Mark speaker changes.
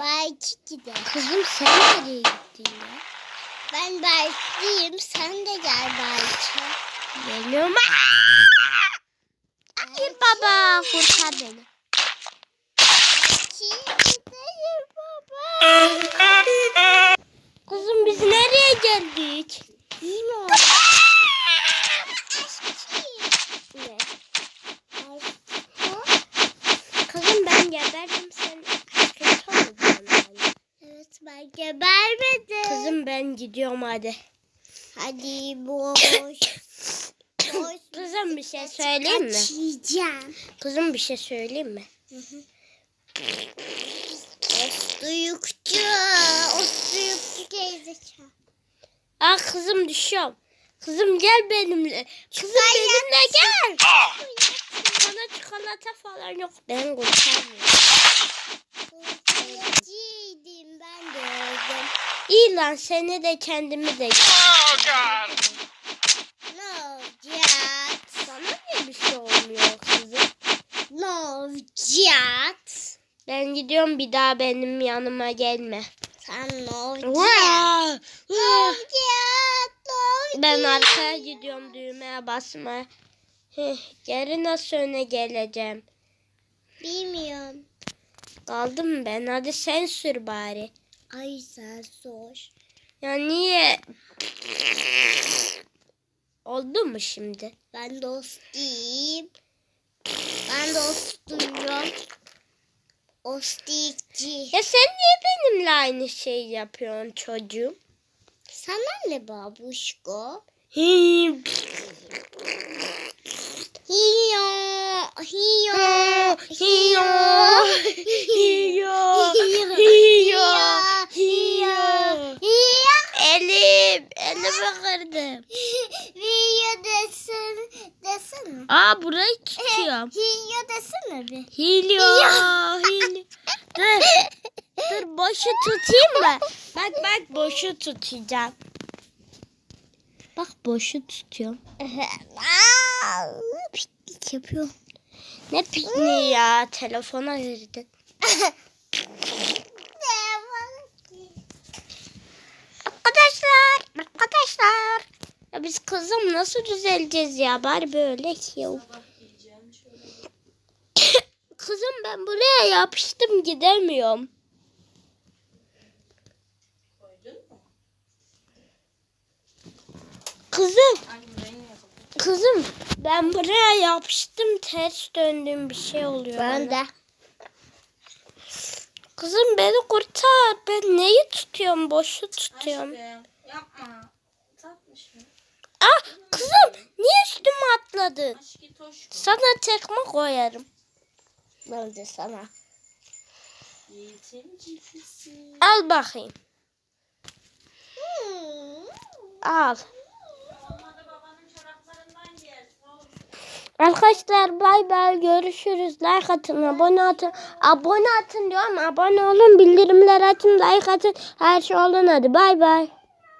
Speaker 1: belki gider.
Speaker 2: Kızım sen nereye gittin ya?
Speaker 1: Ben belkiyim. Sen de gel belki.
Speaker 2: Geliyorum. Hayır baba kurtar beni.
Speaker 1: Gidelim baba.
Speaker 2: Kızım biz nereye geldik? Ne? Kızım ben geberdim
Speaker 1: ben gebermedim.
Speaker 2: Kızım ben gidiyorum hadi.
Speaker 1: Hadi boş. boş.
Speaker 2: Kızım bir şey söyleyeyim mi?
Speaker 1: Açacağım.
Speaker 2: Kızım bir şey söyleyeyim mi?
Speaker 1: Ostuyukçu. Ostuyukçu teyzeciğim.
Speaker 2: Ah kızım düşüyorum. Kızım gel benimle. Kızım
Speaker 1: Ben
Speaker 2: benimle gel. Sana çikolata falan yok. Ben kurtarmıyorum.
Speaker 1: Kurtarıcıydım ben de öldüm.
Speaker 2: İyi lan seni de kendimi de.
Speaker 3: Oh, God.
Speaker 1: Ne olacak?
Speaker 2: Sana niye bir şey olmuyor kızım?
Speaker 1: Ne olacak?
Speaker 2: Ben gidiyorum bir daha benim yanıma gelme.
Speaker 1: Sen?
Speaker 2: Vaa!
Speaker 1: Ne olacak? Ne olacak?
Speaker 2: Ben arkaya gidiyorum düğmeye basmaya. Heh, Geri nasıl öne geleceğim?
Speaker 1: Bilmiyorum.
Speaker 2: Kaldım ben. Hadi sen sür bari.
Speaker 1: Ay sen sor.
Speaker 2: Ya niye? Oldu mu şimdi?
Speaker 1: Ben dostiyim. Ben dostuyum. Ostikçi.
Speaker 2: Ya sen niye benimle aynı şey yapıyorsun çocuğum?
Speaker 1: Sana ne babuşko? Hiyo. Hiyo.
Speaker 2: hiyo, hiyo, hiyo, hiyo.
Speaker 1: Hiyo.
Speaker 2: Elim, elimi kırdım.
Speaker 1: Hiyo desin. Desene.
Speaker 2: Aa burayı tutuyorum.
Speaker 1: Hiyo desene bir.
Speaker 2: Hilyo, hilyo. Dur, dur boşu tutayım mı? Bak bak boşu tutacağım. Bak boşu tutuyorum.
Speaker 1: Piknik yapıyor.
Speaker 2: Ne pikniği ya? Telefona girdin. Arkadaşlar, arkadaşlar. Ya biz kızım nasıl düzeleceğiz ya? Bari böyle ki. kızım ben buraya yapıştım gidemiyorum. Kızım. Kızım ben buraya yapıştım ters döndüm bir şey oluyor.
Speaker 1: Ben
Speaker 2: bana.
Speaker 1: de.
Speaker 2: Kızım beni kurtar. Ben neyi tutuyorum? Boşu tutuyorum.
Speaker 3: Aşkım, Yapma. Tatmış mı?
Speaker 2: Ah kızım niye üstüme atladın? Sana tekme koyarım.
Speaker 1: Ben de sana.
Speaker 2: Al bakayım. Al.
Speaker 3: Çoraplarından yer.
Speaker 2: Arkadaşlar bay bay görüşürüz. Like atın, abone atın. Abone atın diyorum. Abone olun, bildirimler açın, like atın. Her şey olun hadi bay bay.